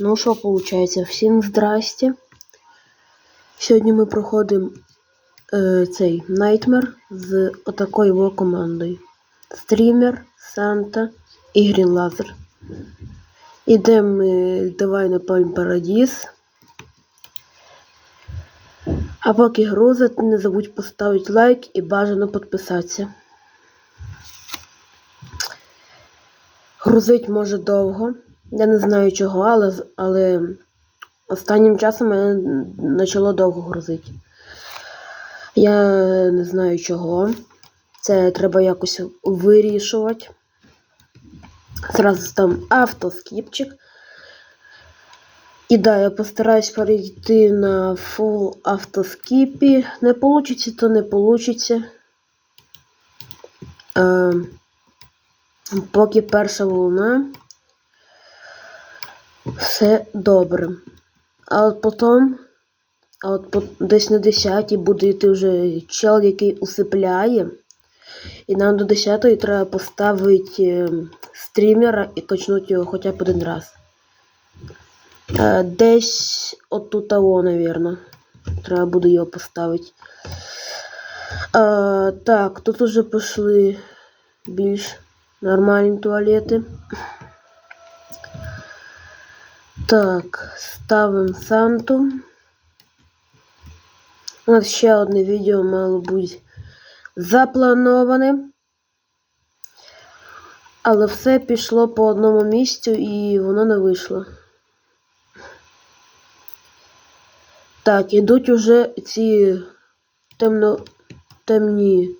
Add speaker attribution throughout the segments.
Speaker 1: Ну що виходить? Всім здрасте. Сьогодні ми проходимо е, цей Nightmare з отакою во командою. Стрімер, Санта і Laser. Ідемо ми давай на Palm Paradise. А поки грузить, не забудь поставити лайк і бажано підписатися. Грузить може довго. Я не знаю чого, але, але останнім часом мене почало довго грузити. Я не знаю чого. Це треба якось вирішувати. Зразу там автоскіпчик. І да, я постараюсь перейти на full автоскіпі. Не получиться, то не получиться. Е, поки перша волна. Все добре. А от потім, а от по, десь на 10 буде йти вже чел, який усипляє. І нам до 10 треба поставити е, стрімера і качнути його хоча б один раз. Е, десь отут того, навірно. Треба буде його поставити. Е, так, тут уже пішли більш нормальні туалети. Так, ставимо Санту. У нас ще одне відео мало бути заплановане. Але все пішло по одному місцю і воно не вийшло. Так, ідуть уже ці темно темні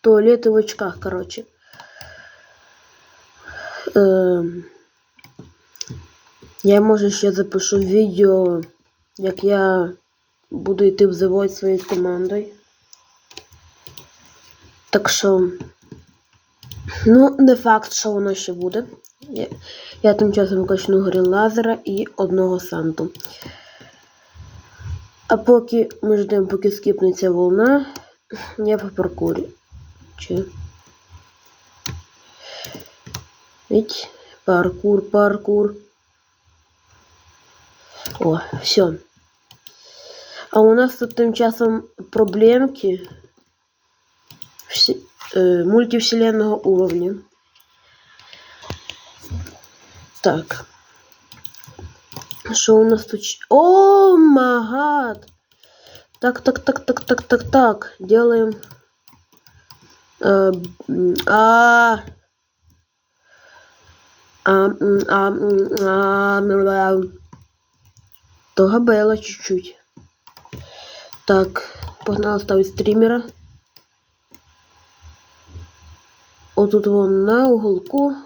Speaker 1: туалети в очках, коротше. Ем... Я може ще запишу відео, як я буду йти в завод своєю командою. Так що, ну, не факт, що воно ще буде. Я, я тим часом качну Грін Лазера і одного Санту. А поки ми ждемо, поки скипнеться волна, я по паркурі. Чи? Ведь паркур, паркур. О, все. А у нас тут тим часом проблемки всі, е, мультивселенного уровня. Так. Що у нас тут? О, магад! Так, так, так, так, так, так, так. Делаем. Э, а, а, а, а, м, а, то габела чуть-чуть. Так, погнал ставить стримера. Отут вон на уголку.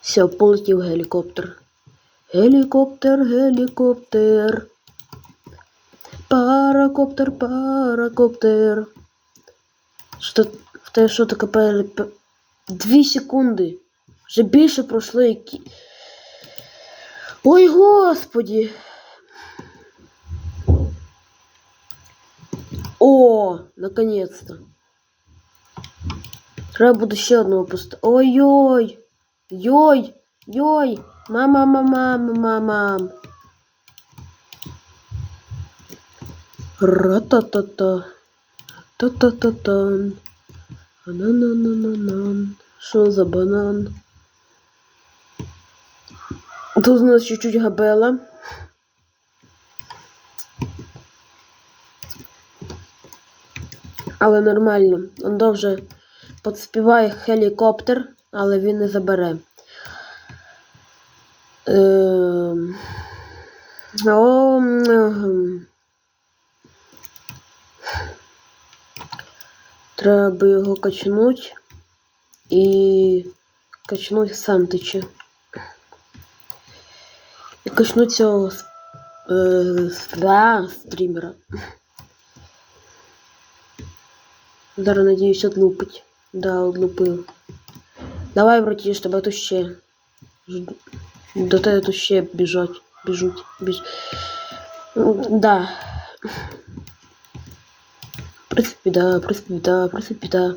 Speaker 1: Все, полетів гелікоптер. Гелікоптер, гелікоптер. Паракоптер, паракоптер. Що в те, що таке пере... Дві секунди. Вже більше пройшло які. Ой, господі. О, наконец-то. Треба буде ще одного поставити. Ой-ой! Йой! Йой! Мама, мама, мама, мама. Ра-та-та-та. Та-та-та-тан. Ананананан. Що за банан? Тут у нас чуть-чуть габела. Але нормально. Он довже підспіває гелікоптер, але він не забере. Ем... О, Треба його качнуть і качнуть Сантича. І качнуть цього с- е, с- да, стрімера. Зараз, надіюсь, отлупить. Да, отлупив. Давай, братіш, тебе тут ще. Жд- До тебе тут ще біжать. Біжуть. Біж... М, Да. В принципі, да, в принципі, да, в принципі, да.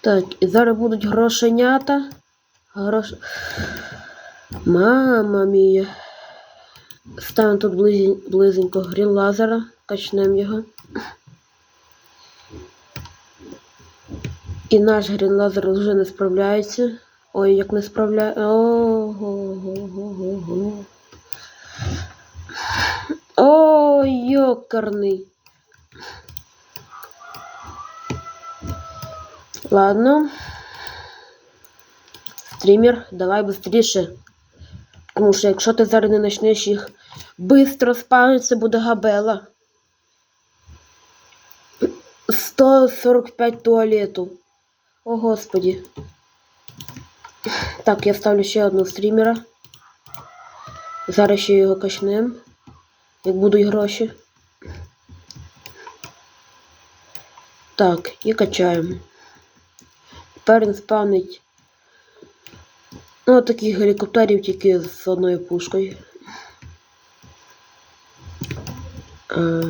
Speaker 1: Так, і зараз будуть грошенята. Грош... Мама мія. Ставимо тут близень, близенько грін лазера, качнемо його. І наш грін лазер вже не справляється. Ой, як не справляється. Ого-го-го-го. Ой, йокарний. Ладно. Стрімер, давай быстріше. Тому що якщо ти зараз не почнеш їх бистро спавнити, це буде габела. 145 туалету. О, господі. Так, я ставлю ще одного стрімера. Зараз ще його качнем. Як будуть гроші. Так, і качаємо. Тепер він спавнить. Ну, таких гелікоптерів тільки з одною пушкою. А,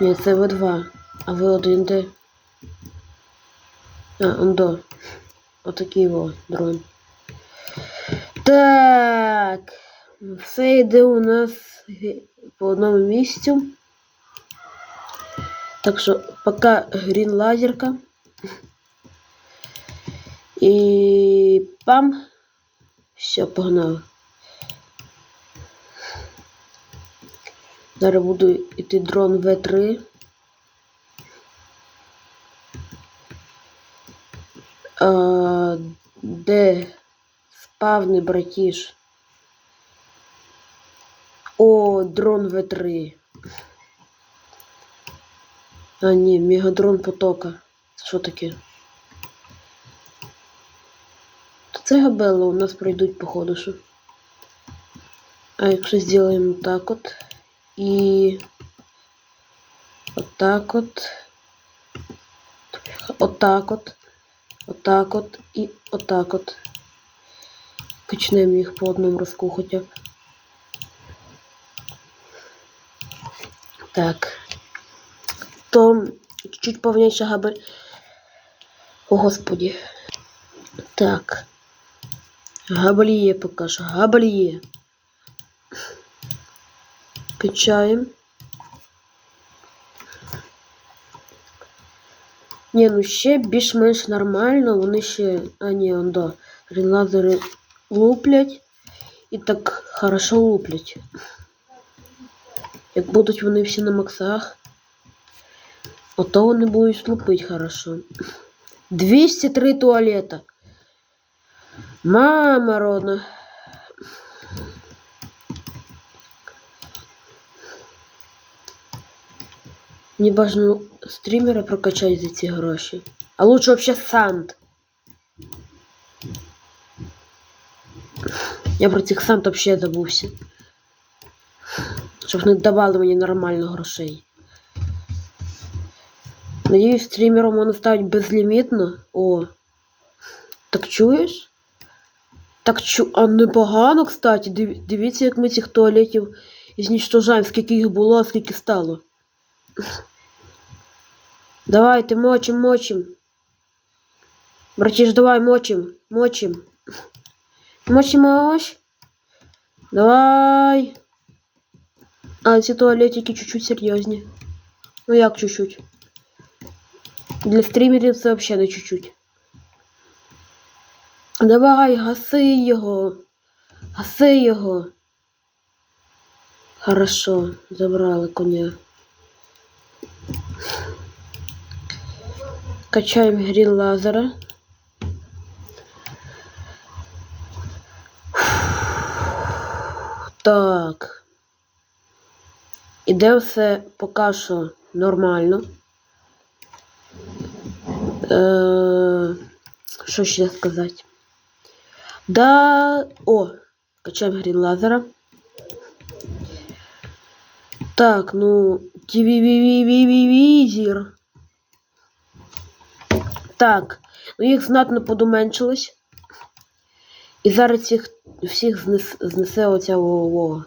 Speaker 1: ні, це В2. А В1 де? А, ондо. Отакий во дрон. Так. Все йде у нас по одному місцю. Так що пока грін лазерка. І пам. Все, погнали. Зараз буду йти дрон В3. А, де спавний братіш? О, дрон В3. А, ні, мегадрон потока. Що таке? То це габело у нас пройдуть походу що. А якщо зробимо так от і отак от, отак от, отак от і отак от. Качнемо їх по одному разку хоча б. Так. То чуть-чуть повніше габель. О, господі. Так. Габель є поки що. Габель є. Качаємо. Ні, ну ще більш-менш нормально. Вони ще. А, ні, он да. Релазери луплять. І так хорошо луплять. Як будуть вони всі на максах, ото вони будуть лупить хорошо. 203 туалета. Мама родна. Мені бажано стрімера прокачати за ці гроші. А лучше вообще санд. Я про цих санд вообще забувся. Щоб не давали мені нормально грошей. Надіюсь, стрімером воно ставить безлімітно. О. Так чуєш? Так чу. А непогано, кстати. Див- Дивіться, як ми цих туалетів знищожаємо, скільки їх було, а скільки стало. Давайте, мочим, мочим. Братіш, давай, мочим, мочим. Мочим, мочь. Давай. А, ці туалетики чуть-чуть серйозні. Ну як чуть-чуть? Для стрімерів це взагалі не чуть-чуть. Давай, гаси його. Гаси його. Хорошо, забрали коня. Качаємо грін лазера. Так. Іде все поки що нормально. Е, що ще сказати? Да. О, качаємо грін лазера. Так, ну, візір. Так, ну їх знатно подуменшилось. І зараз цих всіх знес, знесе оця во, во.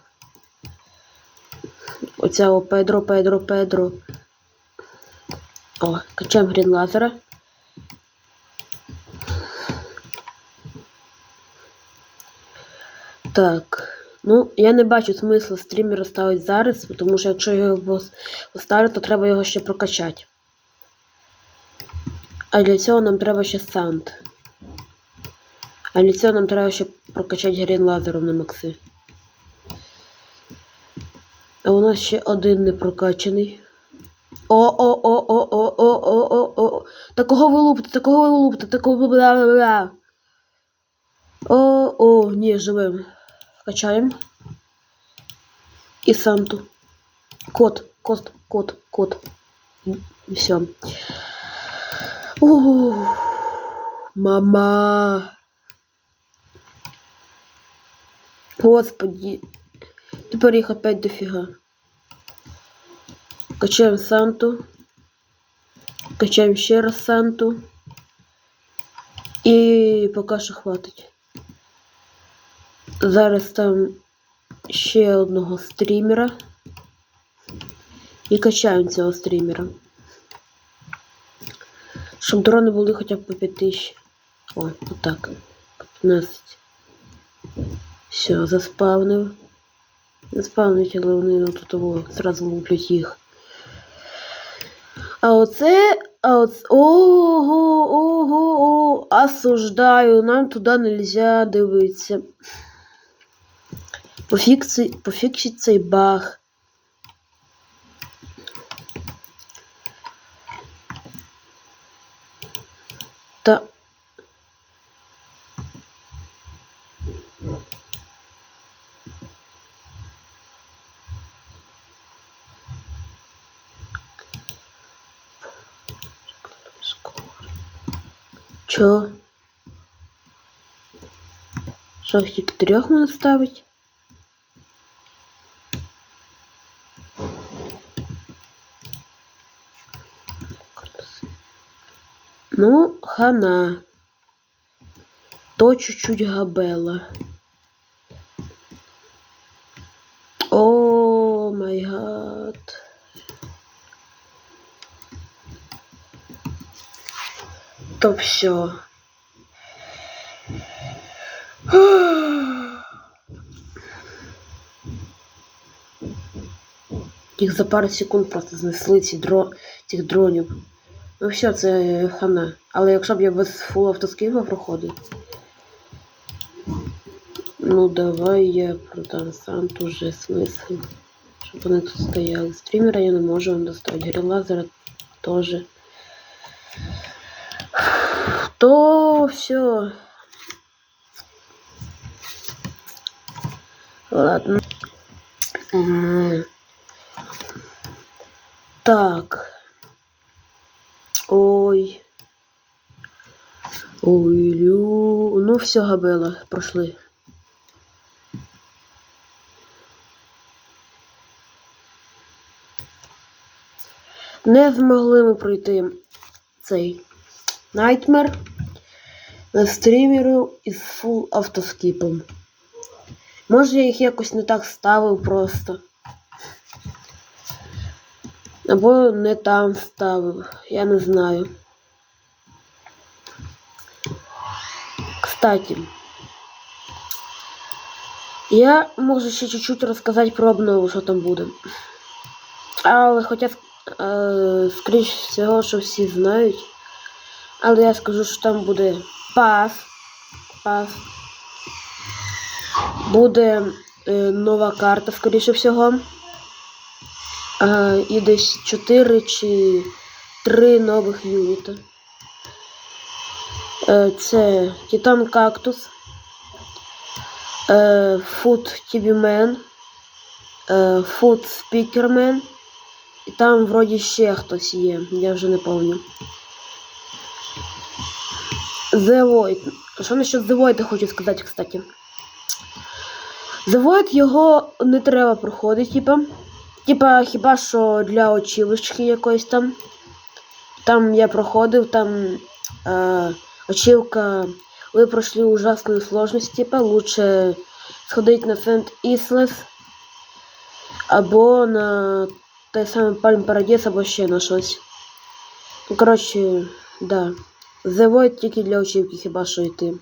Speaker 1: Оця о Педро, Педро, Педро. О, качаємо грін лазера. Так. Ну, я не бачу смислу стрімера ставити зараз, тому що якщо його пос- поставити, то треба його ще прокачати. А для цього нам треба ще саунд. А для цього нам треба ще прокачати грін лазером на макси. А у нас ще один не прокачаний. О-о-о-о-о-о-о-о-о. Такого ви лупите, такого ви лупите, такого бла-бла-бла. О, о, ні, живим. Качаємо. І Санту. Кот, кот, кот, кот. Все. Ух, мама. Господи. Тепер їх опять дофіга. Качаємо Санту. Качаємо ще раз Санту. І поки що хватить. Зараз там ще одного стрімера. І качаємо цього стрімера. Щоб дрони були хоча б по 5000. О, отак. 15. Все, заспавнив. Заспавнить, але вони тут того зразу луплять їх. А оце. А оце. Ого, ого, ого. Осуждаю. Нам туди нельзя дивитися. Пофікси, пофіксіть цей баг. Та. Чо? Що, їх тільки трьох можна ставить? Ну, хана. То чуть-чуть габела. О май гад. То все. Їх за пару секунд просто знесли ці дро... цих дронів. Ну все, це хана. Але якщо б я без фул автоскіпа проходив. Ну давай я продам сам уже смисл. Щоб вони тут стояли. Стрімера я не можу вам достати. Грилазера теж. То все. Ладно. Так. Ой. Ой, лю. Ну все, Габела, прошли. Не змогли ми пройти цей Найтмер на стрімеру із фул автоскіпом. Може я їх якось не так ставив просто. Або не там ставив, я не знаю. Кстати, я можу ще чуть-чуть розказати про обнову, що там буде. Але хоча, е, скоріш всього, що всі знають. Але я скажу, що там буде пас. Пас. Буде е, нова карта, скоріше всього. Е, і десь 4 чи 3 нових юніта. Е, це Титан Кактус, е, TV Man, е, Speaker Man. І там вроді ще хтось є, я вже не пам'ятаю. The Void. Що насчет The Void хочу сказати, кстати. The Void його не треба проходити, типа. Типа, хіба що для очівочки якоїсь там. Там я проходив, там е, очівка. Ви пройшли ужасную сложность, типа, лучше сходити на Сент Іслес або на той самий Пальм Парадіс, або ще на щось. Ну, коротше, да. The тільки для очівки хіба що йти.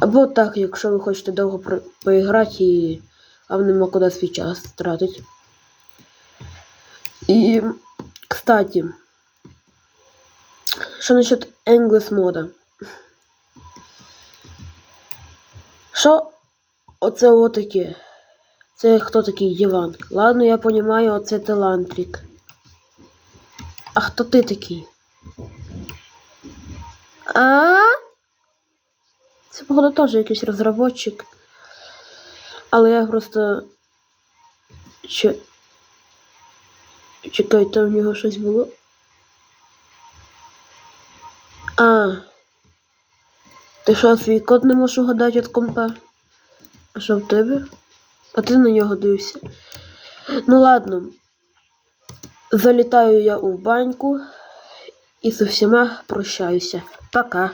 Speaker 1: Або так, якщо ви хочете довго поіграти і вам нема куди свій час тратити. І, кстати, що насчет English мода? Що оце отаке? Це хто такий Єван? Ладно, я понімаю, оце талантрик. А хто ти такий? А? Це, походу, теж якийсь розробник. Але я просто. Че... Чекай, там в нього щось було. А. Ти що, свій код не можеш угадати від компа? А що в тебе? А ти на нього дивишся. Ну ладно. Залітаю я у баньку і з усіма прощаюся. Пока.